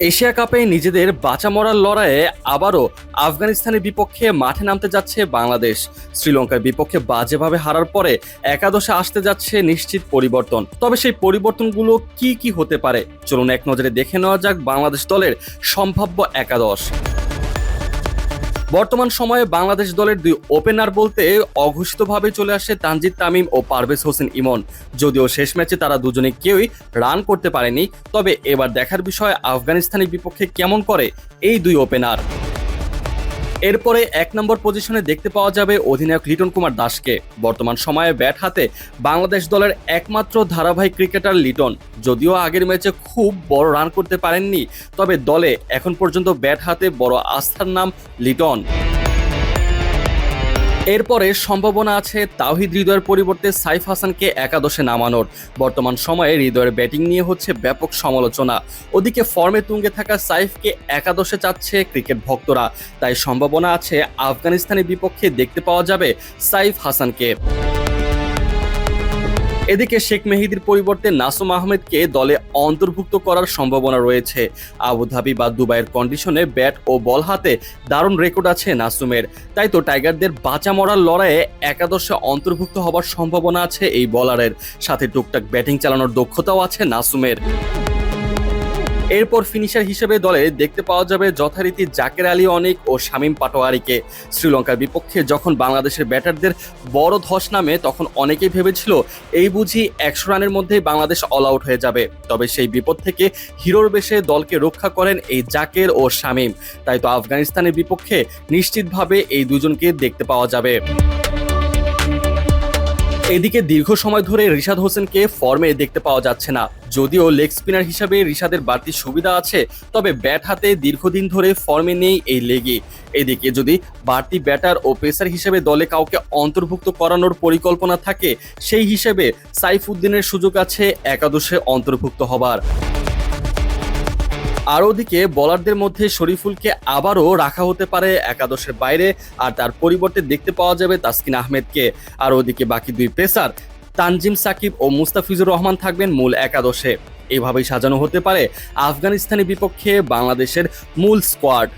Asia কাপে নিজেদের বাঁচা মরার লড়াইয়ে আবারও আফগানিস্তানের বিপক্ষে মাঠে নামতে যাচ্ছে বাংলাদেশ। শ্রীলঙ্কার বিপক্ষে বাজেভাবে হারার পরে একাদশে আসতে যাচ্ছে নিশ্চিত পরিবর্তন। তবে সেই পরিবর্তনগুলো কি কি হতে পারে? চলুন এক নজরে দেখে নেওয়া যাক বাংলাদেশ দলের সম্ভাব্য একাদশ। বর্তমান সময়ে বাংলাদেশ দলের দুই ওপেনার বলতে অঘোষিতভাবে চলে আসে তানজিদ তামিম ও পারভেজ হোসেন ইমন। যদিও শেষ ম্যাচে তারা দুজনে কেউই রান করতে পারেনি, তবে এবার দেখার বিষয় আফগানিস্তানের বিপক্ষে কেমন করে এই দুই ওপেনার এরপরে এক নম্বর পজিশনে দেখতে পাওয়া যাবে অধিনায়ক লিটন কুমার দাসকে। বর্তমান সময়ে ব্যাট হাতে বাংলাদেশ দলের একমাত্র ধারাবাহিক ক্রিকেটার লিটন। যদিও আগের ম্যাচে খুব বড় রান করতে পারেননি, তবে দলে এখন পর্যন্ত ব্যাট হাতে বড় আস্থার নাম লিটন। এরপরে সম্ভাবনা আছে তাওহিদ হৃদয়ের পরিবর্তে সাইফ হাসানকে একাদশে নামানোর। বর্তমান সময়ে হৃদয়ের ব্যাটিং নিয়ে হচ্ছে ব্যাপক সমালোচনা। ওদিকে ফর্মে তুঙ্গে থাকা সাইফকে একাদশে চাচ্ছে ক্রিকেট ভক্তরা। তাই সম্ভাবনা আছে আফগানিস্তানের বিপক্ষে দেখতে পাওয়া যাবে সাইফ হাসানকে। এদিকে শেখ মেহিদির পরিবর্তে নাসুম আহমেদকে দলে অন্তর্ভুক্ত করার সম্ভাবনা রয়েছে। আবুধাবি বা দুবাইয়ের কন্ডিশনে ব্যাট ও বল হাতে দারুণ রেকর্ড আছে নাসুমের। তাই তো টাইগারদের বাঁচা মরার লড়াইয়ে একাদশে অন্তর্ভুক্ত হবার সম্ভাবনা আছে এই বলারের সাথে টুকটাক ব্যাটিং চালানোর দক্ষতাও আছে নাসুমের। এরপর ফিনিশার হিসেবে দলে দেখতে পাওয়া যাবে যথারীতি জাকের আলী অনিক ও শামীম পাটোয়ারিকে। শ্রীলঙ্কার বিপক্ষে যখন বাংলাদেশের ব্যাটারদের বড় ধস নামে, তখন অনেকেই ভেবেছিল এই বুঝি একশো রানের মধ্যেই বাংলাদেশ অল আউট হয়ে যাবে। তবে সেই বিপদ থেকে হিরোর বেশে দলকে রক্ষা করেন এই জাকের ও শামীম। তাই তো আফগানিস্তানের বিপক্ষে নিশ্চিতভাবে এই দুজনকে দেখতে পাওয়া যাবে। এদিকে দীর্ঘ সময় ধরে রিশাদ হোসেনকে ফর্মে দেখতে পাওয়া যাচ্ছে না। যদিও লেগ স্পিনার হিসাবে রিশাদের বাড়তি সুবিধা আছে, তবে ব্যাট হাতে দীর্ঘদিন ধরে ফর্মে নেই এই লেগে এদিকে যদি বাড়তি ব্যাটার ও পেসার হিসেবে দলে কাউকে অন্তর্ভুক্ত করানোর পরিকল্পনা থাকে, সেই হিসেবে সাইফুদ্দিনের সুযোগ আছে একাদশে অন্তর্ভুক্ত হবার। আর ওদিকে বলারদের মধ্যে শরীফুলকে আবারও রাখা হতে পারে একাদশের বাইরে, আর তার পরিবর্তে দেখতে পাওয়া যাবে তাসকিন আহমেদকে। আর ওদিকে বাকি দুই পেসার তানজিম সাকিব ও মুস্তাফিজুর রহমান থাকবেন মূল একাদশে। এভাবেই সাজানো হতে পারে আফগানিস্তানের বিপক্ষে বাংলাদেশের মূল স্কোয়াড